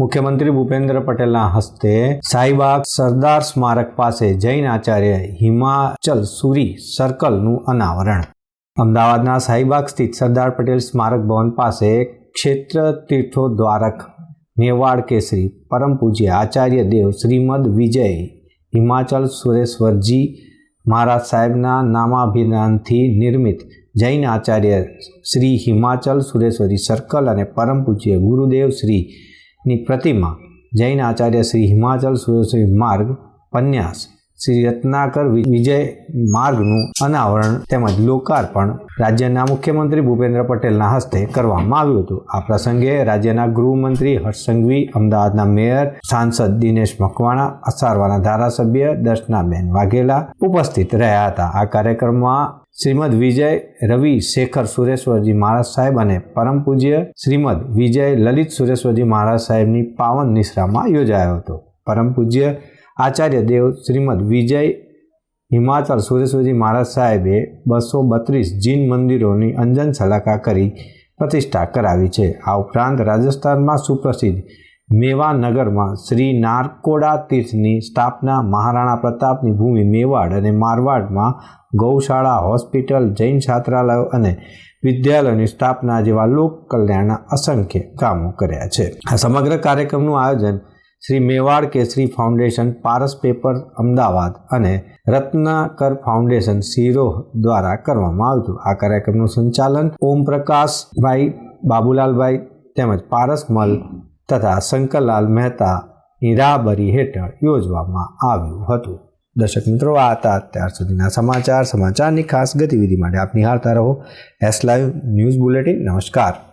મુખ્યમંત્રી ભૂપેન્દ્ર પટેલના હસ્તે સાઈબાગ સરદાર સ્મારક પાસે જૈન આચાર્ય હિમાચલ સુરી સર્કલનું અનાવરણ. અમદાવાદના સાઈબાગ સ્થિત સરદાર પટેલ સ્મારક ભવન પાસે ક્ષેત્ર તીર્થો દ્વારક મેવાડ કેસરી પરમ પૂજ્ય આચાર્ય દેવ શ્રીમદ વિજય હિમાચલ સુરેશ્વરજી મહારાજ સાહેબના નામાભિધાનથી નિર્મિત જૈન આચાર્ય શ્રી હિમાચલ સુરેશ્વરી સર્કલ અને પરમ પૂજ્ય ગુરુદેવ શ્રીની પ્રતિમા, જૈન આચાર્ય શ્રી હિમાચલ સુરેશ્વરી માર્ગ, પન્યાસ. શ્રી રત્નાકર વિજય માર્ગનું અનાવરણ તેમજ લોકાર્પણ રાજ્યના મુખ્યમંત્રી ભૂપેન્દ્ર પટેલના હસ્તે કરવામાં આવ્યું હતું. આ પ્રસંગે રાજ્યના ગૃહમંત્રી હર્ષ અમદાવાદના મેયર, સાંસદ દિનેશ મકવાણા, અસારવાના ધારાસભ્ય દર્શનાબેન વાઘેલા ઉપસ્થિત રહ્યા હતા. આ કાર્યક્રમમાં શ્રીમદ વિજય રવિ શેખર સુરેશ્વરજી મહારાજ સાહેબ અને પરમ પૂજ્ય શ્રીમદ વિજય લલિત સુરેશ્વરજી મહારાજ સાહેબની પાવન નિશ્રામાં યોજાયો હતો. પરમ પૂજ્ય આચાર્ય દેવ શ્રીમદ વિજય હિમાચલ સુરેશ્વરજી મહારાજ સાહેબે બસો બત્રીસ જીન મંદિરોની અંજન સલાકા કરી પ્રતિષ્ઠા કરાવી છે. આ ઉપરાંત રાજસ્થાનમાં સુપ્રસિદ્ધ મેવાનગરમાં શ્રી નારકોડા તીર્થની સ્થાપના મહારાણા પ્રતાપની ભૂમિ મેવાડ અને મારવાડમાં ગૌશાળા, હોસ્પિટલ, જૈન છાત્રાલયો અને વિદ્યાલયોની સ્થાપના જેવા લોક કલ્યાણના અસંખ્ય કામો કર્યા છે. આ સમગ્ર કાર્યક્રમનું આયોજન શ્રી મેવાડ કેસરી ફાઉન્ડેશન, પારસ પેપર, અમદાવાદ અને રત્નાકર ફાઉન્ડેશન સિરોહ દ્વારા કરવામાં આવ્યું આ કાર્યક્રમનું સંચાલન ઓમ પ્રકાશભાઈ બાબુલાલભાઈ તેમજ પારસ મલ તથા શંકરલાલ મહેતાની હીરાબરી હેઠળ યોજવામાં આવ્યું હતું. દર્શક મિત્રો, આ હતા અત્યાર સુધીના સમાચાર. સમાચારની ખાસ ગતિવિધિ માટે આપ નિહાળતા રહો. એસ લાઈવ ન્યૂઝ બુલેટિન નમસ્કાર.